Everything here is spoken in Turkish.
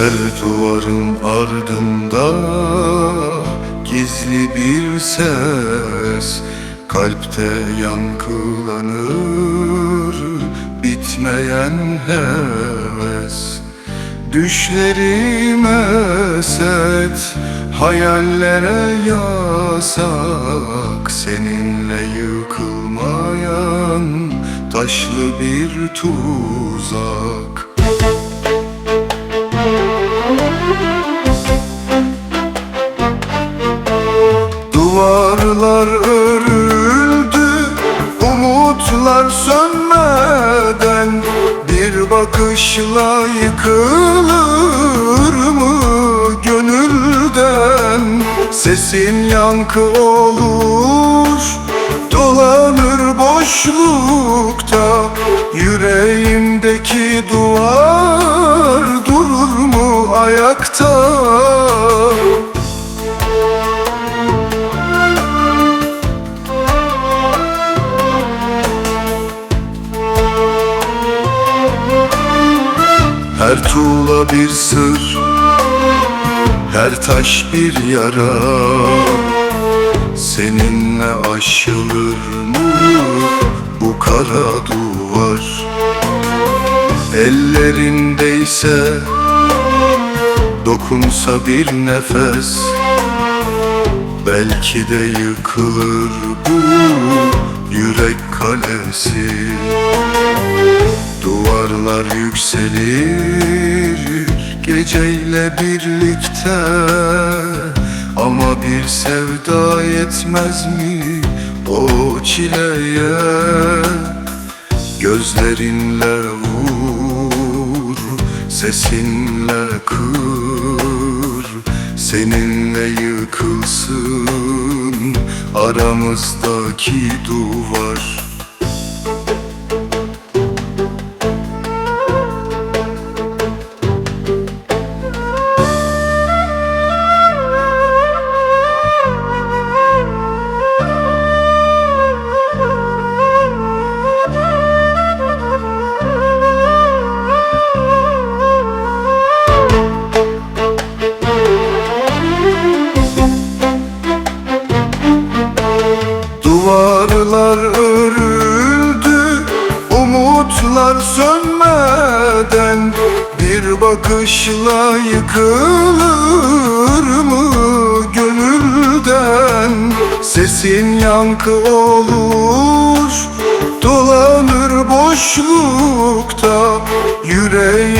Her duvarın ardında gizli bir ses Kalpte yankılanır bitmeyen heves. Düşlerime set hayallere yasak Seninle yıkılmayan taşlı bir tuzak Duvarlar örüldü Umutlar sönmeden Bir bakışla yıkılır mı gönülden? Sesin yankı olur Dolanır boşlukta Yüreğimdeki Her tuğla bir sır Her taş bir yara. Seninle aşılır mı bu kara duvar? Ellerindeyse Dokunsa bir nefes Belki de yıkılır bu yürek kalesi. Duvarlar yükselir geceyle birlikte. Ama bir sevda yetmez mi o çileye? Gözlerinle vur, sesinle kır. Seninle yıkılsın aramızdaki duvar Duvarlar örüldü Umutlar sönmeden Bir bakışla yıkılır mı gönülden? Sesin yankı olur Dolanır boşlukta duvar